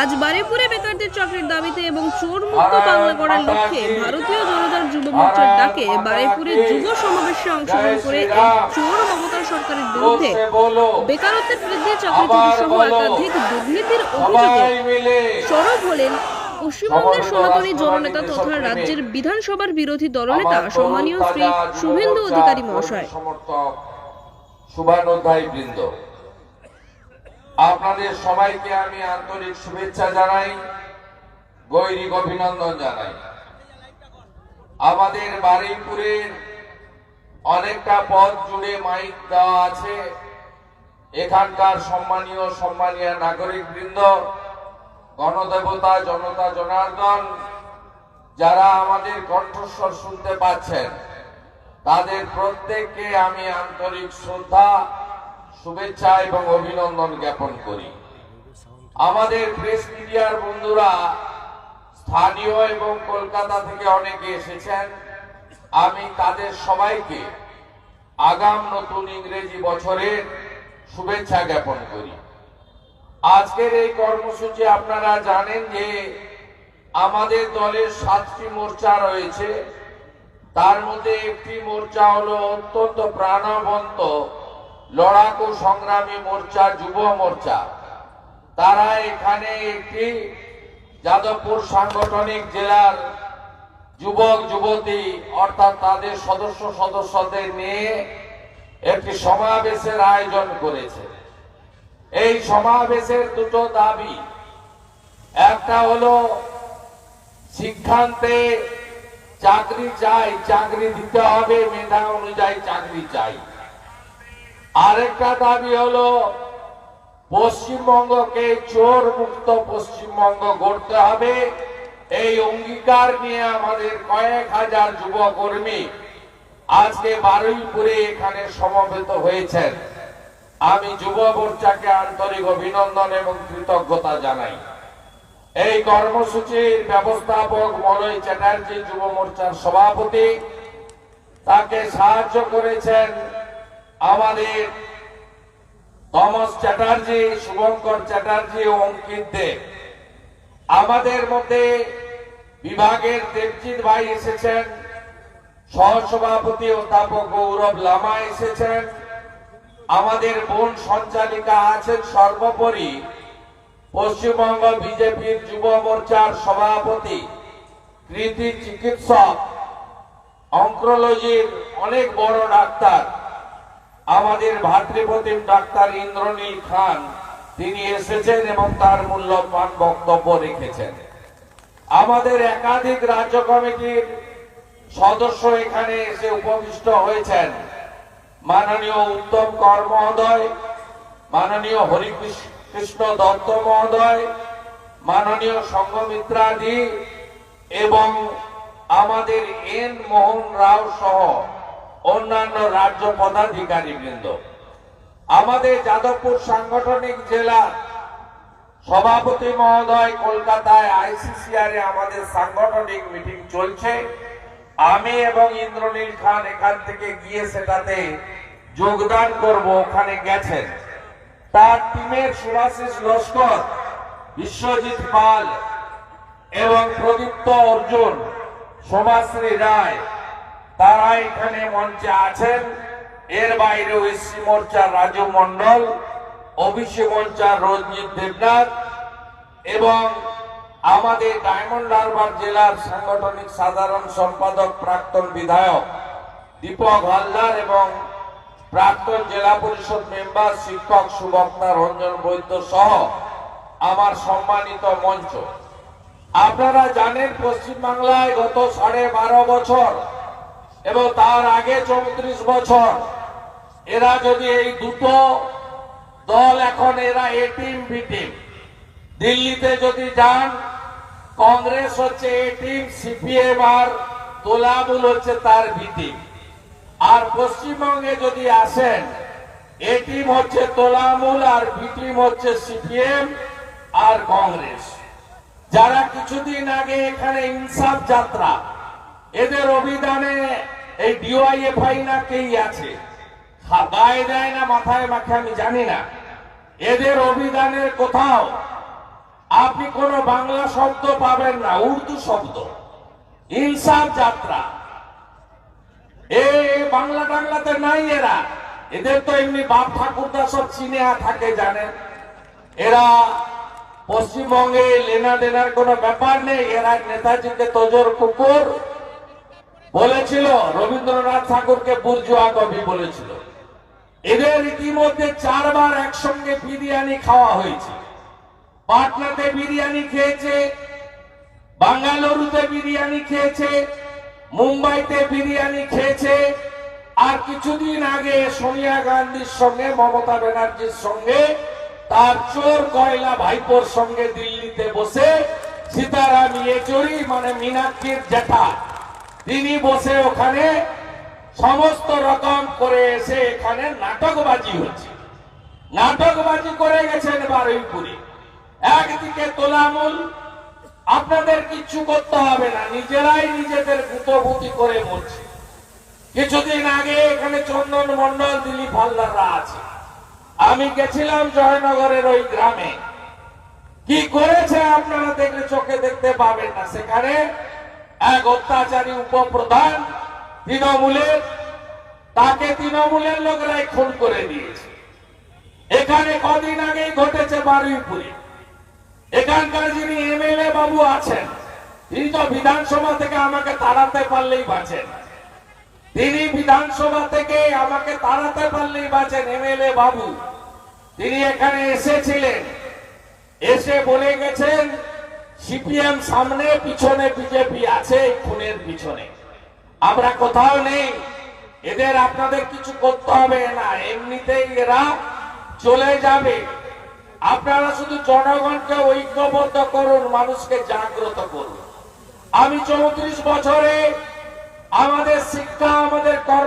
আজ বারেপুরে বেকারদের চাকরির দাবিতে এবং চোর মুক্ত বাংলা করার লক্ষ্যে ভারতীয় জনতার যুব মোর্চার ডাকে বারেপুরে যুব সমাবেশে অংশগ্রহণ করে চোর মমতা সরকারের বিরুদ্ধে। বেকারত্বের বৃদ্ধি চাকরিজীবী সহ একাধিক দুর্নীতির অভিযোগে সরব হলেন পশ্চিমবঙ্গের সনাতনী জননেতা তথা রাজ্যের বিধানসভার বিরোধী দলনেতা সম্মানীয় শ্রী শুভেন্দু অধিকারী মহাশয়। শুভানুধ্যায়ী বৃন্দ আপনাদের সবাইকে আমি আন্তরিক শুভেচ্ছা জানাই, গৈরিক অভিনন্দন জানাই। আমাদের বারুইপুরের অনেকটা পথ জুড়ে মাইক দেওয়া আছে। এখানকার সম্মানীয় সম্মানীয় নাগরিক বৃন্দ গণদেবতা, জনতা, জনার্দন, যারা আমাদের কণ্ঠস্বর শুনতে পাচ্ছেন, তাদের প্রত্যেককে আমি আন্তরিক শ্রদ্ধা শুভেচ্ছা এবং অভিনন্দন জ্ঞাপন করি। আমাদের প্রেস মিডিয়ার বন্ধুরা স্থানীয় এবং কলকাতা থেকে অনেকে এসেছেন। আমি তাদের সবাইকে আগাম নতুন ইংরেজি বছরের শুভেচ্ছা জ্ঞাপন করি। আজকের এই কর্মসূচি আপনারা জানেন যে আমাদের দলের সাতটি মোর্চা রয়েছে। তার মধ্যে একটি মোর্চা হলো অত্যন্ত প্রাণবন্ত লড়াকু সংগ্রামী মোর্চা, যুব মোর্চা। তারা এখানে একটি যাদবপুর সাংগঠনিক জেলার যুবক, যুবতী, অর্থাৎ তাদের সদস্য, সদস্যদের নিয়ে একটি সমাবেশের আয়োজন করেছে। এই সমাবেশের দুটো দাবি। একটা হলো, শিক্ষান্তে চাকরি চাই, চাকরি দিতে হবে, মেধা অনুযায়ী চাকরি চাই। আরেকটা দাবি হলো, পশ্চিমবঙ্গকে চোর মুক্ত পশ্চিমবঙ্গ গড়তে হবে। এই অঙ্গীকার নিয়ে আমাদের কয়েক হাজার যুবকর্মী আজকে বারুইপুরে এখানে সমবেত হয়েছেন। আমি যুব মোর্চাকে আন্তরিক অভিনন্দন এবং কৃতজ্ঞতা জানাই। এই কর্মসূচির ব্যবস্থাপক মলয় চ্যাটার্জি যুব মোর্চার সভাপতি, তাকে সাহায্য করেছেন আমাদের থমাস চ্যাটার্জি, শুভঙ্কর চ্যাটার্জি ও অঙ্কিত দেব আমাদের মধ্যে বিভাগের দেবজিৎ ভাই এসেছেন, সহসভাপতি অধ্যাপক গৌরব লামা এসেছেন। আমাদের বোন সঞ্চালিকা আছেন সর্বোপরি, পশ্চিমবঙ্গ বিজেপির যুব মোর্চার সভাপতি, কৃতি চিকিৎসক অঙ্ক্রোলজির অনেক বড় ডাক্তার। আমাদের ভাতৃপ্রতিম ডাক্তার ইন্দ্রনীল খান, তিনি এসেছেন এবং তার মূল্যবান বক্তব্য রেখেছেন। আমাদের একাধিক রাজ্য কমিটির সদস্য এখানে এসে উপবিষ্ট হয়েছেন। মাননীয় উত্তম কর মহোদয় মাননীয় হরিকৃষ্ণ দত্ত মহোদয়, মাননীয় সংঘমিত্রাদি এবং আমাদের এন মোহন রাও সহ অন্যান্য রাজ্য পদাধিকারী বৃন্দ আমাদের যাদবপুর সাংগঠনিক জেলার সভাপতি মহোদয় কলকাতায় আইসিসিআর এ আমাদের সাংগঠনিক মিটিং চলছে। আমি এবং ইন্দ্রনীল খান এখান থেকে গিয়ে সেটাতে যোগদান করব, ওখানে গেছেন। তার টিমের সুভাষিস লস্কর, বিশ্বজিৎ পাল এবং প্রদীপ্ত অর্জুন, সোমাশ্রী রায় তারা এখানে মঞ্চে আছেন। এর বাইরেও এসসি মোর্চার রাজু মন্ডল ওবিসি মোর্চার রঞ্জিত দেবনাথ এবং আমাদের ডায়মন্ড হারবার জেলার সাংগঠনিক সাধারণ সম্পাদক প্রাক্তন বিধায়ক দীপক হালদার এবং প্রাক্তন জেলা পরিষদ মেম্বার শিক্ষক সুবক্তা রঞ্জন বৈদ্য সহ আমার সম্মানিত মঞ্চ। আপনারা জানেন পশ্চিমবাংলায় গত সাড়ে বারো বছর এবং তার আগে চৌত্রিশ বছর। এরা যদি এই দুটো দল এখন এরা এ টিম, বি টিম। দিল্লিতে যদি যান, কংগ্রেস হচ্ছে এ টিম, সিপিএম আর তোলামুল হচ্ছে তার টিম। আর পশ্চিমবঙ্গে যদি আসেন, এ টিম হচ্ছে তোলামুল আর বি টিম হচ্ছে সিপিএম আর কংগ্রেস। যারা কিছুদিন আগে এখানে ইনসাফ যাত্রা, এদের অভিধানে এই ডিওয়াইএফআই না কেই আছে? গায়ে দেয় না, মাথায় মাখে, আমি জানি না। এদের অভিধানের কোথাও আপনি কোন বাংলা শব্দ পাবেন না, উর্দু শব্দ। ইনসাফ যাত্রা। এ বাংলা টাংলাতে নাই এরা। এদের তো এমনি বাপ ঠাকুরদা সব চিনে থাকে জানেন এরা পশ্চিমবঙ্গে লেনা দেনার কোনো ব্যাপার নেই, এরা নেতাজিকে তোজর কুকুর। বলেছিল, রবীন্দ্রনাথ ঠাকুরকে বুর্জুয়া কবি বলেছিল। এদের ইতিমধ্যে চারবার একসঙ্গে বিরিয়ানি খাওয়া হয়েছে। পাটনাতে বিরিয়ানি খেয়েছে, বাঙ্গালুরুতে বিরিয়ানি খেয়েছে, মুম্বাইতে বিরিয়ানি খেয়েছে, আর কিছুদিন আগে সোনিয়া গান্ধীর সঙ্গে, মমতা ব্যানার্জির সঙ্গে, তার চোর কয়লা ভাইপোর সঙ্গে দিল্লিতে বসে সীতারাম ইয়েচুরি মানে মীনাক্ষীর জ্যাঠা তিনি বসে ওখানে সমস্ত রকম করে এসে এখানে নাটকবাজি হচ্ছে। নাটকবাজি করে গেছেন বারুইপুরে। একদিকে তোলামূল, আপনাদের কিচ্ছু করতে হবে না, নিজেরাই নিজেদের গুতভূতি করে মরছে। কিছুদিন আগে এখানে চন্দন মন্ডল দিলীপ হালদাররা আছে। আমি গেছিলাম জয়নগরের ওই গ্রামে। কি করেছে আপনারা দেখলে চোখে দেখতে পাবেন না। সেখানে এক অত্যাচারী উপপ্রধান তৃণমূলের তাকে তৃণমূলের লোকরাই খুন করে দিয়েছে এখানে কদিন আগেই ঘটেছে বারুইপুরে। এখানকার যিনি এমএলএ বাবু আছেন, তিনি তো বিধানসভা থেকে আমাকে তাড়াতে পারলেই বাঁচেন। তিনি বিধানসভা থেকে আমাকে তাড়াতে পারলেই বাঁচেন এমএলএ বাবু। তিনি এখানে এসেছিলেন। এসে বলে গেছেন সিপিএম সামনে, পিছনে বিজেপি আছে, খুনের পিছনে। আমরা কোথাও নেই। এদের আপনাদের কিছু করতে হবে না। এমনিতেই এরা চলে যাবে। আপনারা শুধু জনগণকে ঐক্যবদ্ধ করুন, মানুষকে জাগ্রত করুন। আমি চৌত্রিশ বছরে আমাদের শিক্ষা, আমাদের কর্ম